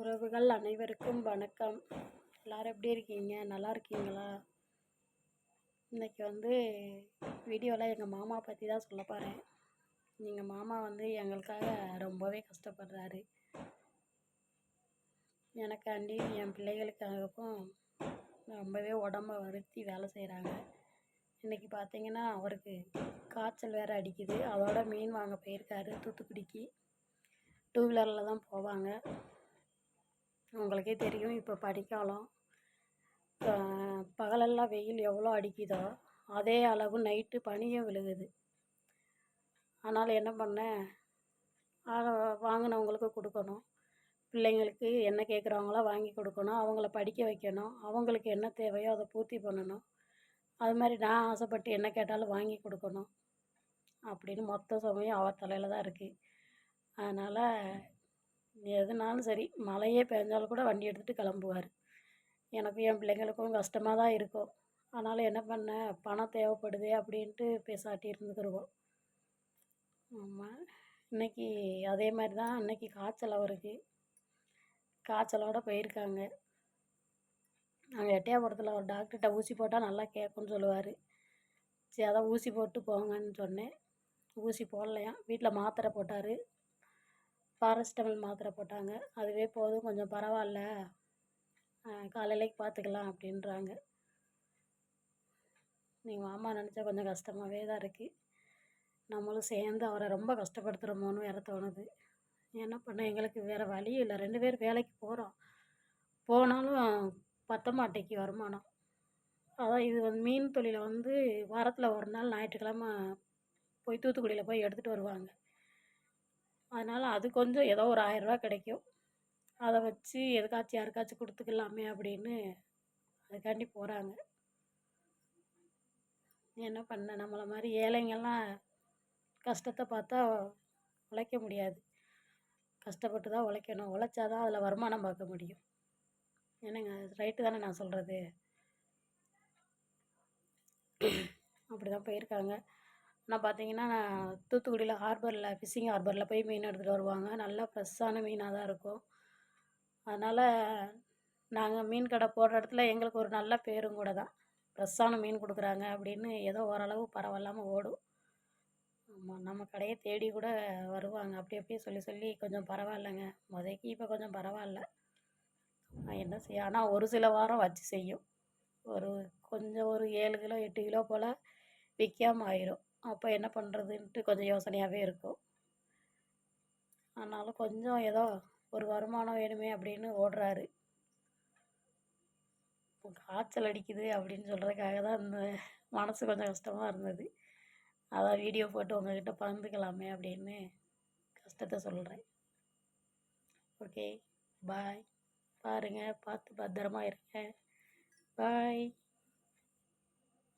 உறவுகள் அனைவருக்கும் வணக்கம். எல்லோரும் எப்படி இருக்கீங்க? நல்லா இருக்கீங்களா? இன்றைக்கி வந்து வீடியோவில் எங்கள் மாமா பற்றி தான் சொல்ல போகிறேன் எங்கள் மாமா வந்து எங்களுக்காக ரொம்பவே கஷ்டப்படுறாரு. எனக்காண்டி என் பிள்ளைகளுக்காகவும் ரொம்பவே உடம்ப வருத்தி வேலை செய்கிறாங்க இன்றைக்கி பார்த்தீங்கன்னா அவருக்கு காய்ச்சல் வேறு அடிக்குது. அதோட மீன் வாங்க போயிருக்காரு தூத்துக்குடிக்கு. டூ வீலரில் தான் போவாங்க. உங்களுக்கே தெரியும் இப்போ பனிக்காலம் பகலெல்லாம் வெயில் எவ்வளோ அடிக்குதோ அதே அளவு நைட்டு பனியும் விழுகுது. அதனால் என்ன பண்ணேன் வாங்கினவங்களுக்கு கொடுக்கணும். பிள்ளைங்களுக்கு என்ன கேட்குறாங்களோ வாங்கி கொடுக்கணும். அவங்கள படிக்க வைக்கணும். அவங்களுக்கு என்ன தேவையோ அதை பூர்த்தி பண்ணணும். அது மாதிரி நான் ஆசைப்பட்டு என்ன கேட்டாலும் வாங்கி கொடுக்கணும். அப்படின்னு மொத்த சுமையும் அவர் தலையில் தான் இருக்குது அதனால் எதுனாலும் சரி மழையே பெஞ்சாலும் கூட வண்டி எடுத்துகிட்டு கிளம்புவார். எனக்கும் என் பிள்ளைங்களுக்கும் கஷ்டமாக தான் இருக்கும். ஆனாலும் என்ன பண்ண பணம் தேவைப்படுது அப்படின்ட்டு பேசாட்டி இருந்துக்கிருவோம். ஆமாம் இன்றைக்கி அதே மாதிரி தான் அன்றைக்கி காய்ச்சல் அவருக்கு. காய்ச்சலோடு போயிருக்காங்க. நாங்கள் எட்டயபுரத்தில் ஒரு டாக்டர்கிட்ட ஊசி போட்டால் நல்லா கேட்கும்னு சொல்லுவார். சரி அதான் ஊசி போட்டு போங்கன்னு சொன்னேன். ஊசி போடலையாம். வீட்டில் மாத்திரை போட்டார். பாரஸ்டமல் மாத்திரை போட்டாங்க. அதுவே போதும் கொஞ்சம் பரவாயில்ல காலையிலேக்கு பார்த்துக்கலாம் அப்படின்றாங்க. நீங்கள் மாமா நினச்சா கொஞ்சம் கஷ்டமாகவே தான் இருக்குது நம்மளும் சேர்ந்து அவரை ரொம்ப கஷ்டப்படுத்துகிறோமோன்னு வேறு தோணுது. என்ன பண்ண எங்களுக்கு வேறு வழி இல்லை. ரெண்டு பேர் வேலைக்கு போகிறோம் போனாலும் பத்த மாட்டேக்கு வருமானம். அதான் இது வந்து மீன் தொழிலை வந்து வாரத்தில் ஒரு நாள் ஞாயிற்றுக்கிழம போய் தூத்துக்குடியில் போய் எடுத்துகிட்டு வருவாங்க. அதனால் அது கொஞ்சம் ஏதோ ஒரு ஆயரூவா கிடைக்கும். அதை வச்சு எதுக்காச்சும் யாருக்காச்சும் கொடுத்துக்கலாமே அப்படின்னு அதுக்காண்டி போகிறாங்க என்ன பண்ண? நம்மளை மாதிரி ஏழைங்கள்லாம் கஷ்டத்தை பார்த்தா உழைக்க முடியாது. கஷ்டப்பட்டு தான் உழைக்கணும். உழைச்சா தான் அதில் வருமானம் பார்க்க முடியும். என்னங்க? ரைட்டு தானே நான் சொல்கிறது அப்படி தான் போயிருக்காங்க. ஆனால் பார்த்தீங்கன்னா தூத்துக்குடியில் ஹார்பரில் ஃபிஷ்ஷிங் ஹார்பரில் போய் மீன் எடுத்துகிட்டு வருவாங்க. நல்லா ஃப்ரெஷ்ஷான மீனாக தான் இருக்கும். அதனால் நாங்கள் மீன் கடை போடுற இடத்துல எங்களுக்கு ஒரு நல்ல பேரும் கூட தான். ஃப்ரெஷ்ஷான மீன் கொடுக்குறாங்க அப்படின்னு ஏதோ ஓரளவு பரவாயில்லாமல் ஓடும். ஆமாம் நம்ம கடையை தேடி கூட வருவாங்க. அப்படி அப்படியே சொல்லி சொல்லி கொஞ்சம் பரவாயில்லைங்க. முதக்கி இப்போ கொஞ்சம் பரவாயில்ல. என்ன செய்ய ஆனால் ஒரு சில வாரம் வச்சு செய்யும். ஒரு கொஞ்சம் ஒரு ஏழு கிலோ எட்டு கிலோ போல் விற்காமல் ஆயிரும். அப்போ என்ன பண்ணுறதுன்ட்டு கொஞ்சம் யோசனையாகவே இருக்கும். ஆனாலும் கொஞ்சம் ஏதோ ஒரு வருமானம் வேணுமே அப்படின்னு ஓடுறாரு. காய்ச்சல் அடிக்குது அப்படின்னு சொல்கிறதுக்காக தான் இந்த மனசு கொஞ்சம் கஷ்டமாக இருந்தது. அதான் வீடியோ போட்டு உங்ககிட்ட பகிர்ந்துக்கலாமே அப்படின்னு கஷ்டத்தை சொல்கிறேன் ஓகே பாய். பாருங்கள் பார்த்து பத்திரமா இருங்க. பாய்.